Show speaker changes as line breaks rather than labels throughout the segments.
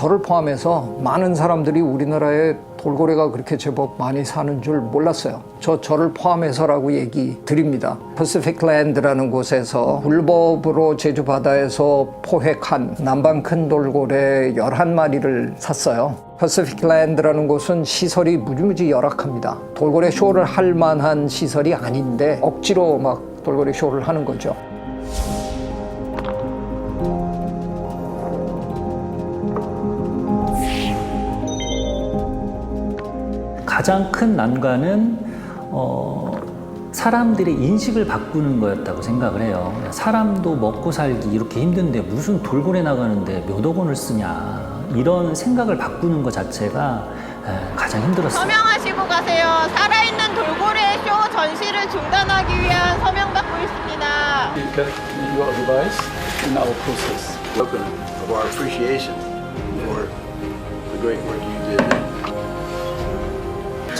저를 포함해서 많은 사람들이 우리나라에 돌고래가 그렇게 제법 많이 사는 줄 몰랐어요. 저 저를 포함해서라고 얘기 드립니다. 퍼시픽 랜드라는 곳에서 불법으로 제주 바다에서 포획한 남방 큰 돌고래 11마리를 샀어요. 퍼시픽 랜드라는 곳은 시설이 무지무지 열악합니다. 돌고래 쇼를 할 만한 시설이 아닌데 억지로 막 돌고래 쇼를 하는 거죠.
가장 큰 난관은 어, 사람들의 인식을 바꾸는 거였다고 생각을 해요. 사람도 먹고 살기 이렇게 힘든데 무슨 돌고래 나가는데 몇 억 원을 쓰냐 이런 생각을 바꾸는 것 자체가 에, 가장 힘들었어요.
서명하시고 가세요. 살아있는 돌고래 쇼 전시를 중단하기 위한 서명 받고 있습니다.
You got your advice in our process.
token of our appreciation for the great work you did.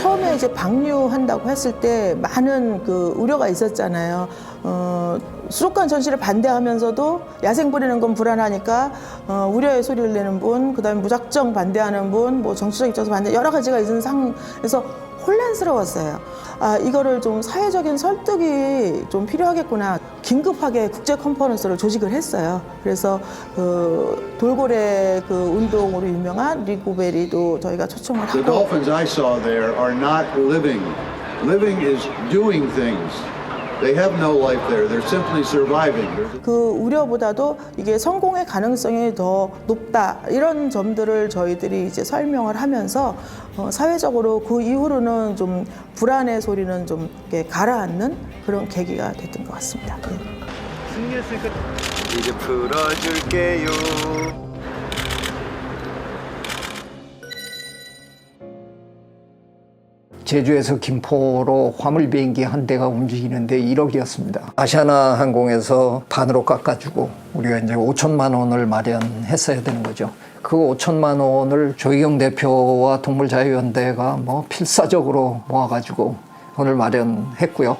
처음에 이제 방류한다고 했을 때 많은 그 우려가 있었잖아요. 어, 수족관 전시를 반대하면서도 야생 부리는 건 불안하니까 어, 우려의 소리를 내는 분, 그다음에 무작정 반대하는 분, 뭐 정치적 입장에서 반대 여러 가지가 있는 상에서 혼란스러웠어요. 아 이거를 좀 사회적인 설득이 좀 필요하겠구나. 긴급하게 국제 컨퍼런스를 조직을 했어요. 그래서 그 돌고래 그 운동으로 유명한 리고베리도 저희가 초청을
The
하고
dolphins I saw there are not living. Living is doing things. They have no life there. They're simply surviving.
그 우려보다도 이게 성공의 가능성이 더 높다 이런 점들을 저희들이 이제 설명을 하면서 어, 사회적으로 그 이후로는 좀 불안의 소리는 좀 이렇게 가라앉는 그런 계기가 됐던 것 같습니다. 네.
이제 풀어줄게요.
제주에서 김포로 화물 비행기 한 대가 움직이는데 1억이었습니다. 아시아나 항공에서 반으로 깎아주고 우리가 이제 5천만 원을 마련했어야 되는 거죠. 그 5천만 원을 조희경 대표와 동물자유연대가 뭐 필사적으로 모아가지고 오늘 마련했고요.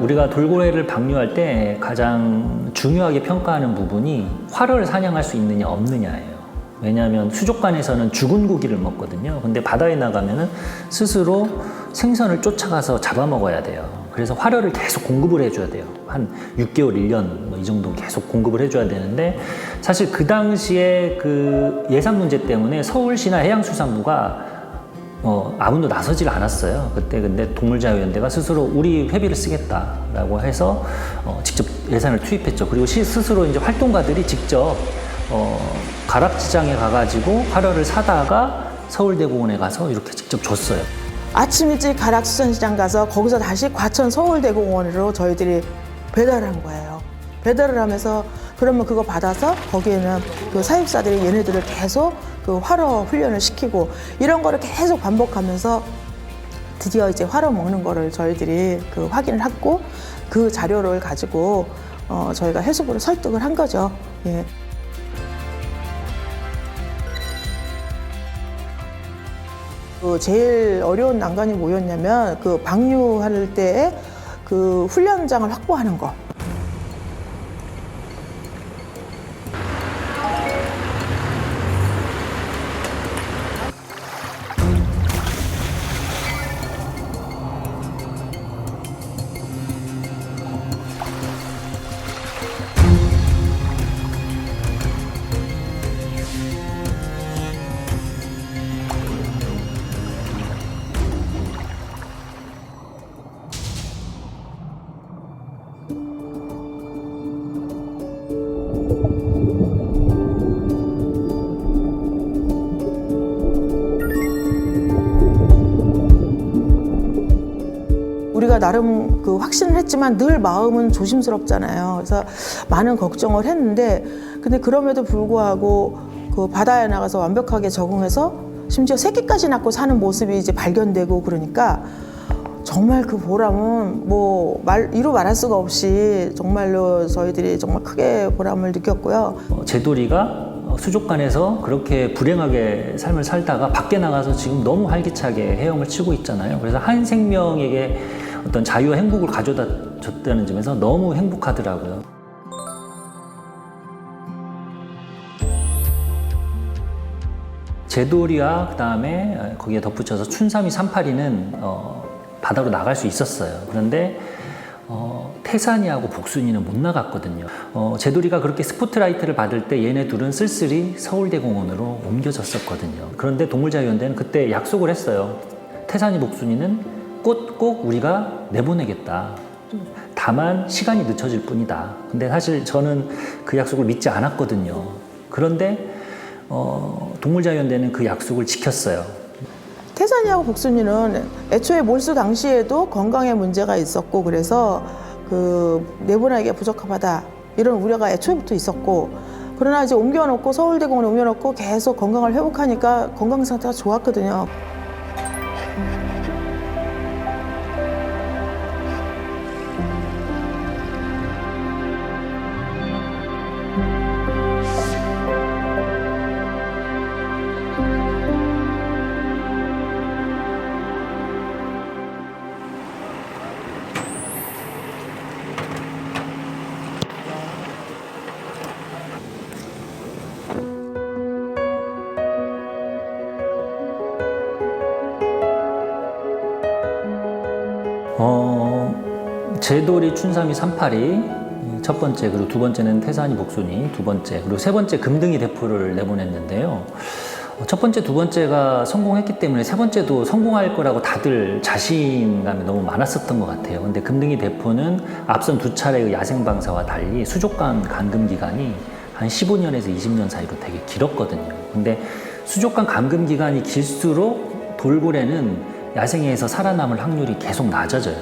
우리가 돌고래를 방류할 때 가장 중요하게 평가하는 부분이 활을 사냥할 수 있느냐 없느냐예요. 왜냐하면 수족관에서는 죽은 고기를 먹거든요. 근데 바다에 나가면은 스스로 생선을 쫓아가서 잡아먹어야 돼요. 그래서 활어를 계속 공급을 해줘야 돼요. 한 6개월, 1년 뭐 이 정도 계속 공급을 해줘야 되는데 사실 그 당시에 그 예산 문제 때문에 서울시나 해양수산부가 어, 아무도 나서질 않았어요. 그때 근데 동물자유연대가 스스로 우리 회비를 쓰겠다라고 해서 어, 직접 예산을 투입했죠. 그리고 시 스스로 이제 활동가들이 직접 어, 가락지장에 가가지고 활어를 사다가 서울대공원에 가서 이렇게 직접 줬어요.
아침 일찍 가락수산시장 가서 거기서 다시 과천 서울대공원으로 저희들이 배달한 거예요. 배달을 하면서 그러면 그거 받아서 거기에는 그 사육사들이 얘네들을 계속 그 활어 훈련을 시키고 이런 거를 계속 반복하면서 드디어 이제 활어 먹는 거를 저희들이 그 확인을 했고 그 자료를 가지고 어 저희가 해수부를 설득을 한 거죠. 예. 그 제일 어려운 난관이 뭐였냐면 그 방류할 때에 그 훈련장을 확보하는 거. 우리가 나름 그 확신을 했지만 늘 마음은 조심스럽잖아요. 그래서 많은 걱정을 했는데 근데 그럼에도 불구하고 그 바다에 나가서 완벽하게 적응해서 심지어 새끼까지 낳고 사는 모습이 이제 발견되고 그러니까 정말 그 보람은 뭐 말, 이루 말할 수가 없이 정말로 저희들이 정말 크게 보람을 느꼈고요.
어, 제돌이가 어, 수족관에서 그렇게 불행하게 삶을 살다가 밖에 나가서 지금 너무 활기차게 헤엄을 치고 있잖아요. 그래서 한 생명에게 어떤 자유와 행복을 가져다 줬다는 점에서 너무 행복하더라고요. 제돌이와 그 다음에 거기에 덧붙여서 춘삼이 삼파리는 어, 바다로 나갈 수 있었어요. 그런데 어, 태산이하고 복순이는 못 나갔거든요. 어, 제돌이가 그렇게 스포트라이트를 받을 때 얘네 둘은 쓸쓸히 서울대공원으로 옮겨졌었거든요. 그런데 동물자유연대는 그때 약속을 했어요. 태산이 복순이는 꼭, 꼭 우리가 내보내겠다. 다만 시간이 늦춰질 뿐이다. 근데 사실 저는 그 약속을 믿지 않았거든요. 그런데 어, 동물자유연대는 그 약속을 지켰어요.
태산이하고 복순이는 애초에 몰수 당시에도 건강에 문제가 있었고 그래서 그 내보내기가 부적합하다 이런 우려가 애초에부터 있었고 그러나 이제 옮겨놓고 서울대공원에 옮겨놓고 계속 건강을 회복하니까 건강 상태가 좋았거든요.
어, 제돌이 춘삼이 382, 첫 번째, 그리고 두 번째는 태산이 복순이, 두 번째, 그리고 세 번째 금등이 대포를 내보냈는데요. 어, 첫 번째, 두 번째가 성공했기 때문에 세 번째도 성공할 거라고 다들 자신감이 너무 많았었던 것 같아요. 근데 금등이 대포는 앞선 두 차례의 야생방사와 달리 수족관 감금 기간이 한 15년에서 20년 사이로 되게 길었거든요. 근데 수족관 감금 기간이 길수록 돌고래는 야생에서 살아남을 확률이 계속 낮아져요.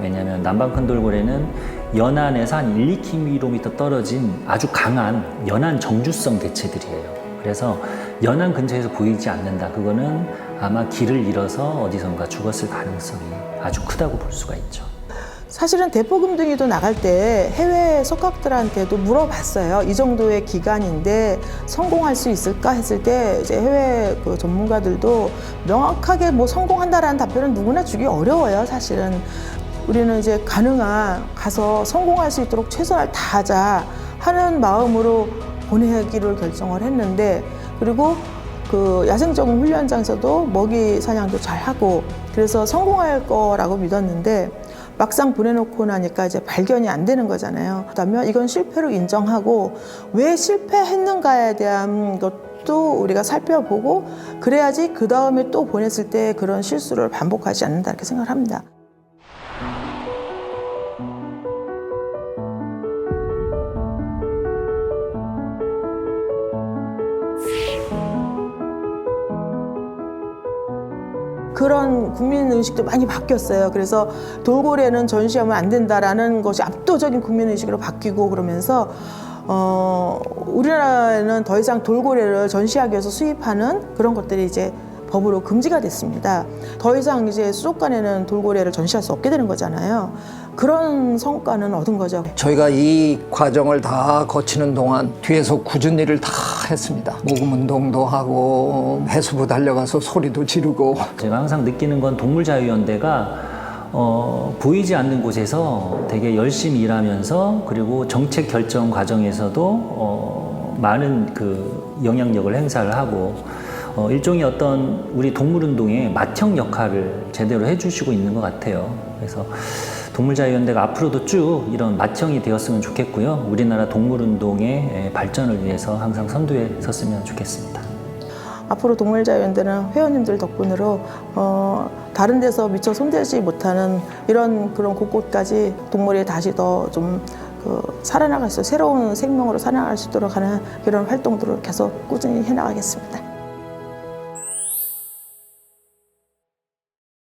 왜냐하면 남방 큰 돌고래는 연안에서 한 1, 2km 떨어진 아주 강한 연안 정주성 개체들이에요. 그래서 연안 근처에서 보이지 않는다. 그거는 아마 길을 잃어서 어디선가 죽었을 가능성이 아주 크다고 볼 수가 있죠.
사실은 대포금등이도 나갈 때 해외 석학들한테도 물어봤어요. 이 정도의 기간인데 성공할 수 있을까 했을 때 이제 해외 그 전문가들도 명확하게 뭐 성공한다라는 답변은 누구나 주기 어려워요. 사실은 우리는 이제 가능한 가서 성공할 수 있도록 최선을 다하자 하는 마음으로 보내기로 결정을 했는데 그리고 그 야생적인 훈련장에서도 먹이 사냥도 잘 하고 그래서 성공할 거라고 믿었는데 막상 보내놓고 나니까 이제 발견이 안 되는 거잖아요. 그러면 이건 실패로 인정하고 왜 실패했는가에 대한 것도 우리가 살펴보고 그래야지 그 다음에 또 보냈을 때 그런 실수를 반복하지 않는다 이렇게 생각을 합니다. 그런 국민 의식도 많이 바뀌었어요. 그래서 돌고래는 전시하면 안 된다라는 것이 압도적인 국민 의식으로 바뀌고 그러면서 어, 우리나라에는 더 이상 돌고래를 전시하기 위해서 수입하는 그런 것들이 이제 법으로 금지가 됐습니다. 더 이상 이제 수족관에는 돌고래를 전시할 수 없게 되는 거잖아요. 그런 성과는 얻은 거죠.
저희가 이 과정을 다 거치는 동안 뒤에서 굳은 일을 다 했습니다. 모금 운동도 하고 해수부 달려가서 소리도 지르고
제가 항상 느끼는 건 동물자유연대가 어, 보이지 않는 곳에서 되게 열심히 일하면서 그리고 정책 결정 과정에서도 어, 많은 그 영향력을 행사를 하고 어, 일종의 어떤 우리 동물운동의 맏형 역할을 제대로 해주시고 있는 것 같아요. 그래서 동물자유연대가 앞으로도 쭉 이런 맏형이 되었으면 좋겠고요. 우리나라 동물운동의 발전을 위해서 항상 선두에 섰으면 좋겠습니다.
앞으로 동물자유연대는 회원님들 덕분으로 어, 다른 데서 미처 손대지 못하는 이런 그런 곳곳까지 동물이 다시 더좀 그 살아나갈 수 새로운 생명으로 살아나갈 수 있도록 하는 이런 활동들을 계속 꾸준히 해나가겠습니다.